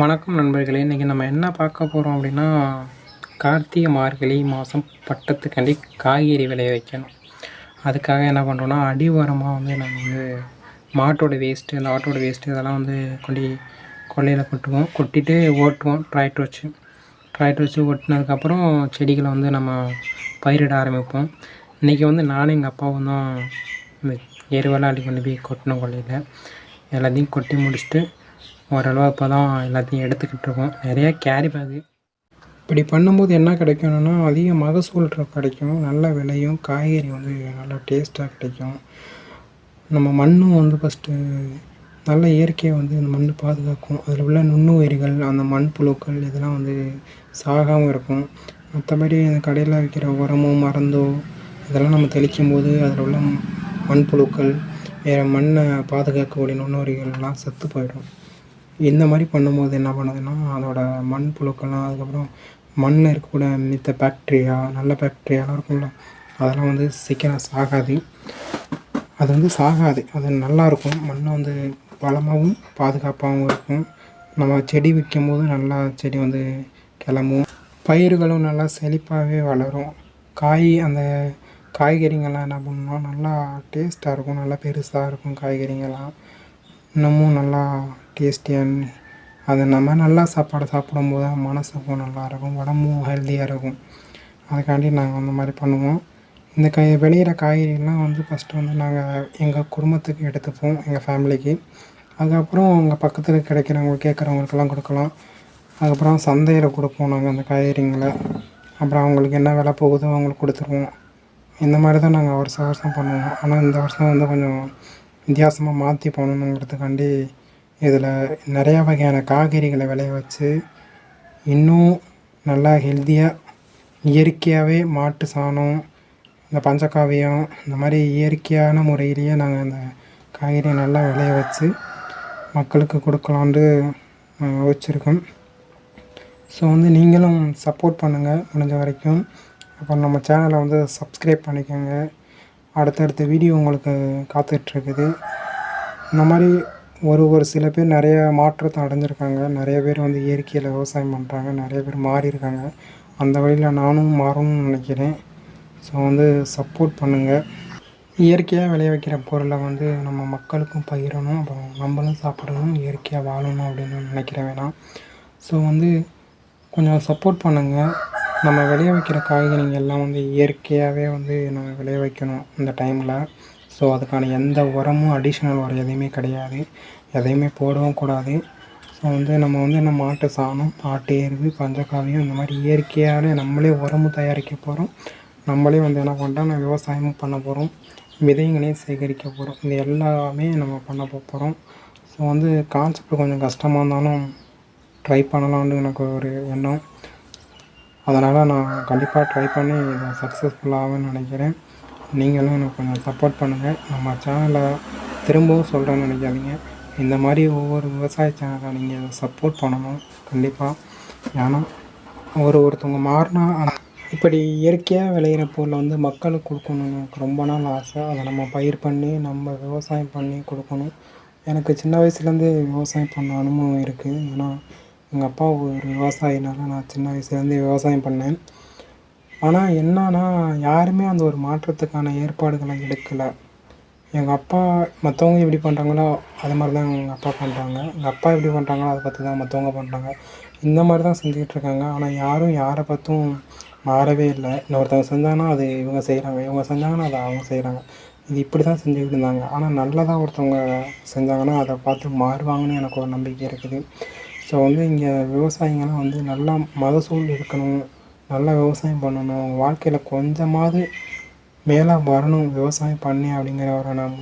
வணக்கம் நண்பர்களே இன்றைக்கி நம்ம என்ன பார்க்க போகிறோம் அப்படின்னா கார்த்திகை மார்கழி மாதம் பட்டத்துக்காண்டி காய்கறி விளைய வைக்கணும். அதுக்காக என்ன பண்ணுறோன்னா அடி உரமாக வந்து நம்ம வந்து மாட்டோட வேஸ்ட்டு அந்த ஆட்டோட வேஸ்ட்டு இதெல்லாம் வந்து கொண்டு கொல்லையில் கொட்டுவோம். கொட்டிட்டு ஓட்டுவோம் டிராக்டர் வச்சு. டிராக்டர் வச்சு ஓட்டினதுக்கப்புறம் செடிகளை வந்து நம்ம பயிரிட ஆரம்பிப்போம். இன்றைக்கி வந்து நானும் எங்கள் அப்பாவும் தான் இந்த எருவெல்லாம் அள்ளி கொண்டு போய் கொட்டினோம் கொல்லையில் எல்லாத்தையும் கொட்டி முடிச்சுட்டு ஓரளவு இப்போ தான் எல்லாத்தையும் எடுத்துக்கிட்டு இருக்கோம். நிறையா கேரி பேகு இப்படி பண்ணும்போது என்ன கிடைக்கணும்னா அதிக மகசூல் கிடைக்கும். நல்ல விலையும் காய்கறி வந்து நல்லா டேஸ்ட்டாக கிடைக்கும். நம்ம மண்ணும் வந்து ஃபஸ்ட்டு நல்ல இயற்கையை வந்து இந்த மண் பாதுகாக்கும். அதில் உள்ள நுண்ணுயிர்கள் அந்த மண் புழுக்கள் இதெல்லாம் வந்து சாகாமல் இருக்கும். மற்றபடி அந்த கடையில் விற்கிற உரமோ மருந்தோ இதெல்லாம் நம்ம தெளிக்கும் போது அதில் உள்ள மண்புழுக்கள் வேறு மண்ணை பாதுகாக்கக்கூடிய நுண்ணுயிர்கள்லாம் செத்து போயிடும். இந்த மாதிரி பண்ணும்போது என்ன பண்ணுதுன்னா அதோட மண் புழுக்கள்லாம் அதுக்கப்புறம் மண்ணில் இருக்கக்கூடிய மித்த பேக்டீரியா நல்ல பேக்டீரியாலாம் இருக்கும்ல அதெல்லாம் வந்து சீக்கிரம் சாகாது. அது வந்து சாகாது. அது நல்லா இருக்கும். மண் வந்து வளமாகவும் பாதுகாப்பாகவும் இருக்கும். நம்ம செடி வைக்கும் போது நல்லா செடி வந்து கிளம்பும். பயிர்களும் நல்லா செழிப்பாகவே வளரும். காய் அந்த காய்கறிங்கள்லாம் என்ன பண்ணுன்னா நல்லா டேஸ்ட்டாக இருக்கும். நல்லா பெருசாக இருக்கும் காய்கறிங்கள்லாம். இன்னமும் நல்லா டேஸ்டியாக அது நம்ம நல்லா சாப்பாடு சாப்பிடும்போது தான் மனசுக்கும் நல்லாயிருக்கும் உடம்பும் ஹெல்த்தியாக இருக்கும். அதுக்காண்டி நாங்கள் அந்த மாதிரி பண்ணுவோம். இந்த கை விளையிற காய்கறிலாம் வந்து ஃபஸ்ட்டு வந்து நாங்கள் எங்கள் குடும்பத்துக்கு எடுத்துப்போம் எங்கள் ஃபேமிலிக்கு அதுக்கப்புறம் அவங்க பக்கத்தில் கிடைக்கிறவங்க கேட்குறவங்களுக்கெல்லாம் கொடுக்கலாம். அதுக்கப்புறம் சந்தையில் கொடுப்போம் நாங்கள் அந்த காய்கறிங்களை. அப்புறம் அவங்களுக்கு என்ன விலை போகுதோ அவங்களுக்கு கொடுத்துருவோம். இந்த மாதிரி தான் நாங்கள் வருஷம் வருஷம் பண்ணுவோம். ஆனால் இந்த வருஷம் வந்து கொஞ்சம் வித்தியாசமாக மாற்றி பண்ணணுங்கிறதுக்காண்டி இதில் நிறையா வகையான காய்கறிகளை விளைய வச்சு இன்னும் நல்லா ஹெல்த்தியாக இயற்கையாகவே மாட்டு சாணம் இந்த பஞ்சகாவியம் இந்த மாதிரி இயற்கையான முறையிலேயே நாங்கள் அந்த காய்கறியை நல்லா விளைய வச்சு மக்களுக்கு கொடுக்கலான்ட்டு வச்சுருக்கோம். ஸோ வந்து நீங்களும் சப்போர்ட் பண்ணுங்கள் முடிஞ்ச வரைக்கும். அப்புறம் நம்ம சேனலை வந்து சப்ஸ்கிரைப் பண்ணிக்கோங்க. அடுத்தடுத்த வீடியோ உங்களுக்கு காத்துட்ருக்குது இந்த மாதிரி ஒரு ஒரு சில பேர் நிறைய மாற்றத்தை அடைஞ்சிருக்காங்க. நிறைய பேர் வந்து இயற்கையில் விவசாயம் பண்ணுறாங்க நிறைய பேர் மாறியிருக்காங்க. அந்த வழியில் நானும் மாறணும்னு நினைக்கிறேன். ஸோ வந்து சப்போர்ட் பண்ணுங்கள் இயற்கையாக விளைய வைக்கிற பொருளை வந்து நம்ம மக்களுக்கும் பகிரணும். அப்புறம் நம்மளும் சாப்பிடணும். இயற்கையாக வாழணும் அப்படின்னு நினைக்கிற வேணாம். ஸோ வந்து கொஞ்சம் சப்போர்ட் பண்ணுங்கள் நம்ம விளைய வைக்கிற காய்கறிங்க எல்லாம் வந்து இயற்கையாகவே வந்து நம்ம விளைய வைக்கணும் இந்த டைமில் ஸோ அதுக்கான எந்த உரமும் அடிஷ்னல் உரம் எதையுமே கிடையாது. எதையுமே போடவும் கூடாது. ஸோ வந்து நம்ம வந்து நம்ம மாட்டு சாணம் ஆட்டு எருவு பஞ்சகாவியம் இந்த மாதிரி இயற்கையாலே நம்மளே உரமும் தயாரிக்க போகிறோம் நம்மளே வந்து என்ன பண்ணுறோம் விவசாயமும் பண்ண போகிறோம் விதைங்களையும் சேகரிக்க போகிறோம் இது எல்லாமே நம்ம பண்ண போகிறோம் ஸோ வந்து கான்செப்ட் கொஞ்சம் கஷ்டமாக இருந்தாலும் ட்ரை பண்ணலான்னு எனக்கு ஒரு எண்ணம். அதனால் நான் கண்டிப்பாக ட்ரை பண்ணி இதை சக்ஸஸ்ஃபுல்லாகும்னு நினைக்கிறேன். நீங்களும் எனக்கு கொஞ்சம் சப்போர்ட் பண்ணுங்கள் நம்ம சேனலை திரும்பவும் சொல்கிறேன்னு நினைக்காதீங்க. இந்த மாதிரி ஒவ்வொரு விவசாய சேனலை நீங்கள் சப்போர்ட் பண்ணணும். கண்டிப்பாக ஏன்னா ஒரு ஒருத்தவங்க மாறினா இப்படி இயற்கையாக விளையிற பொருளை வந்து மக்களுக்கு கொடுக்கணும்னு எனக்கு ரொம்ப நாள் ஆசை. அதை நம்ம பயிர் பண்ணி நம்ம விவசாயம் பண்ணி கொடுக்கணும். எனக்கு சின்ன வயசுலேருந்தே விவசாயம் பண்ண அனுபவம் இருக்குது ஏன்னா எங்கள் அப்பா ஒரு விவசாயினால நான் சின்ன வயசுலேருந்தே விவசாயம் பண்ணேன். ஆனால் என்னன்னா யாருமே அந்த ஒரு மாற்றத்துக்கான ஏற்பாடுகளை எடுக்கலை. எங்கள் அப்பா மற்றவங்க எப்படி பண்ணுறாங்களோ அது மாதிரி தான் எங்கள் அப்பா பண்ணுறாங்க எங்கள் அப்பா எப்படி பண்ணுறாங்களோ அதை பார்த்து தான் மற்றவங்க பண்ணுறாங்க இந்த மாதிரி தான் செஞ்சுக்கிட்டு இருக்காங்க. ஆனால் யாரும் யாரை பார்த்தும் மாறவே இல்லை. இன்னொருத்தவங்க செஞ்சாங்கன்னா அது இவங்க செய்கிறாங்க இவங்க செஞ்சாங்கன்னா அதை அவங்க செய்கிறாங்க இது இப்படி தான் செஞ்சுக்கிட்டு இருந்தாங்க. ஆனால் நல்லதாக ஒருத்தவங்க செஞ்சாங்கன்னா அதை பார்த்து மாறுவாங்கன்னு எனக்கு ஒரு நம்பிக்கை இருக்குது. ஸோ வந்து இங்கே விவசாயிங்கெல்லாம் வந்து நல்லா மகசூல் இருக்கணும். நல்லா விவசாயம் பண்ணணும். அவங்க வாழ்க்கையில் கொஞ்சமாவது மேலே வரணும். விவசாயம் பண்ணி அப்படிங்கிற ஒரு நான்